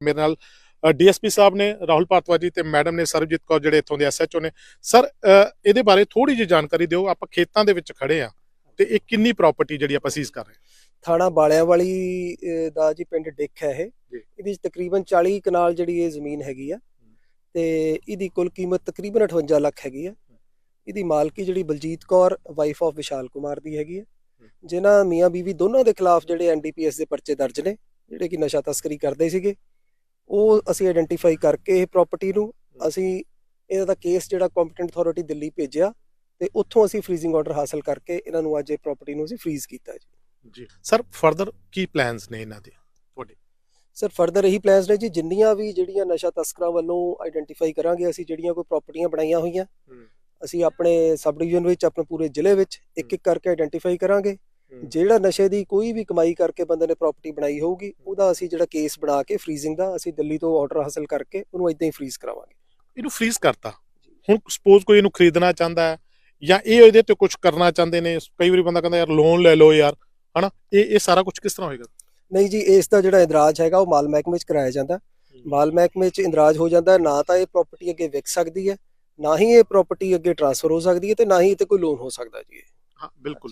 ਮੇਰੇ ਨਾਲ ਡੀਐਸਪੀ ਸਾਹਿਬ ਨੇ ਰਾਹੁਲ ਭਾਰਤਵਾਜ ਜੀ ਤੇ ਮੈਡਮ ਨੇ ਸਰਬਜੀਤ ਕੌਰ ਜਿਹੜੇ ਇੱਥੋਂ ਦੇ ਐਸਐਚਓ ਨੇ। ਸਰ ਇਹਦੇ ਬਾਰੇ ਥੋੜੀ ਜਿਹੀ ਜਾਣਕਾਰੀ ਦਿਓ ਆਪਾਂ ਖੇਤਾਂ ਦੇ ਵਿੱਚ ਖੜੇ ਆ ਤੇ ਇਹ ਕਿੰਨੀ ਪ੍ਰਾਪਰਟੀ ਜਿਹੜੀ ਆਪਾਂ ਸੀਜ਼ ਕਰ ਰਹੇ ਥਾਣਾ ਬਾਲਿਆਂ ਵਾਲੀ ਦਾ ਜੀ ਪਿੰਡ ਡਿੱਖ ਹੈ ਇਹ। ਇਹਦੀ ਤਕਰੀਬਨ 40 ਕਨਾਲ ਜਿਹੜੀ ਇਹ ਜ਼ਮੀਨ ਹੈਗੀ ਆ ਤੇ ਇਹਦੀ ਕੁੱਲ ਕੀਮਤ ਤਕਰੀਬਨ 58 ਲੱਖ ਹੈਗੀ ਆ। ਇਹਦੀ ਮਾਲਕੀ ਜਿਹੜੀ ਬਲਜੀਤ ਕੌਰ ਵਾਈਫ ਆਫ ਵਿਸ਼ਾਲ ਕੁਮਾਰ ਦੀ ਹੈਗੀ ਆ। ਜਿਨ੍ਹਾਂ ਮੀਆਂ ਬੀਵੀ ਦੋਨਾਂ ਦੇ ਖਿਲਾਫ ਜਿਹੜੇ ਐਨਡੀਪੀਐਸ ਦੇ ਪਰਚੇ ਦਰਜ ਨੇ ਜਿਹੜੇ ਕਿ ਨਸ਼ਾ ਤਸਕਰੀ ਕਰਦੇ ਸੀਗੇ। ਉਹ ਅਸੀਂ ਆਇਡੈਂਟੀਫਾਈ ਕਰਕੇ ਇਹ ਪ੍ਰਾਪਰਟੀ ਨੂੰ ਅਸੀਂ ਇਹਦਾ ਦਾ ਕੇਸ ਜਿਹੜਾ ਕੰਪੀਟੈਂਟ ਅਥਾਰਟੀ ਦਿੱਲੀ ਭੇਜਿਆ ਤੇ ਉੱਥੋਂ ਅਸੀਂ ਫ੍ਰੀਜ਼ਿੰਗ ਆਰਡਰ ਹਾਸਲ ਕਰਕੇ ਇਹਨਾਂ ਨੂੰ ਅੱਜ ਇਹ ਪ੍ਰਾਪਰਟੀ ਨੂੰ ਅਸੀਂ ਫ੍ਰੀਜ਼ ਕੀਤਾ ਜੀ। ਜੀ। ਸਰ ਫਰਦਰ ਕੀ ਪਲਾਨਸ ਨੇ ਇਹਨਾਂ ਦੇ ਸਰ ਫਰਦਰ ਇਹੀ ਪਲਾਨਸ ਨੇ ਜੀ ਜਿੰਨੀਆਂ ਵੀ ਜਿਹੜੀਆਂ ਨਸ਼ਾ ਤਸਕਰਾਂ ਵੱਲੋਂ ਆਇਡੈਂਟੀਫਾਈ ਕਰਾਂਗੇ ਅਸੀਂ ਜਿਹੜੀਆਂ ਕੋਈ ਪ੍ਰਾਪਰਟੀਆਂ ਬਣਾਈਆਂ ਹੋਈਆਂ ਅਸੀਂ ਆਪਣੇ ਸਬ ਡਿਵੀਜ਼ਨ ਵਿੱਚ ਆਪਣੇ ਪੂਰੇ ਜ਼ਿਲ੍ਹੇ ਵਿੱਚ ਇੱਕ ਇੱਕ ਕਰਕੇ ਆਇਡੈਂਟੀਫਾਈ ਕਰਾਂਗੇ। ਜਿਹੜਾ ਨਸ਼ੇ ਦੀ ਕੋਈ ਵੀ ਕਮਾਈ ਕਰਕੇ ਬੰਦੇ ਨੇ ਪ੍ਰਾਪਰਟੀ ਬਣਾਈ ਹੋਊਗੀ ਉਹਦਾ ਅਸੀਂ ਜਿਹੜਾ ਕੇਸ ਬਣਾ ਕੇ ਫ੍ਰੀਜ਼ਿੰਗ ਦਾ ਅਸੀਂ ਦਿੱਲੀ ਤੋਂ ਆਰਡਰ ਹਾਸਲ ਕਰਕੇ ਉਹਨੂੰ ਇਦਾਂ ਹੀ ਫ੍ਰੀਜ਼ ਕਰਾਵਾਂਗੇ। ਇਹਨੂੰ ਫ੍ਰੀਜ਼ ਕਰਤਾ। ਹੁਣ ਸਪੋਜ਼ ਕੋਈ ਇਹਨੂੰ ਖਰੀਦਣਾ ਚਾਹੁੰਦਾ ਹੈ ਜਾਂ ਇਹ ਇਹਦੇ ਤੇ ਕੁਝ ਕਰਨਾ ਚਾਹੁੰਦੇ ਨੇ ਕਈ ਵਾਰੀ ਬੰਦਾ ਕਹਿੰਦਾ ਯਾਰ ਲੋਨ ਲੈ ਲਓ ਯਾਰ। ਹਨਾ? ਇਹ ਇਹ ਸਾਰਾ ਕੁਝ ਕਿਸ ਤਰ੍ਹਾਂ ਹੋਏਗਾ? ਨਹੀਂ ਜੀ ਇਸ ਦਾ ਜਿਹੜਾ ਇੰਦਰਾਜ ਹੈਗਾ ਉਹ ਮਾਲ ਮਹਿਕਮੇ 'ਚ ਕਰਾਇਆ ਜਾਂਦਾ। ਮਾਲ ਮਹਿਕਮੇ 'ਚ ਇੰਦਰਾਜ ਹੋ ਜਾਂਦਾ ਨਾ ਤਾਂ ਇਹ ਪ੍ਰਾਪਰਟੀ ਅੱਗੇ ਵਿਕ ਸਕਦੀ ਹੈ ਨਾ ਹੀ ਇਹ ਪ੍ਰਾਪਰਟੀ ਅੱਗੇ ਟ੍ਰਾਂਸਫਰ ਹੋ ਸਕਦੀ ਹੈ ਤੇ ਨਾ ਹੀ ਇਹ ਤੇ ਕੋਈ ਲੋਨ ਹੋ ਸਕਦਾ ਜੀ ਹਾਂ ਬਿਲਕੁਲ।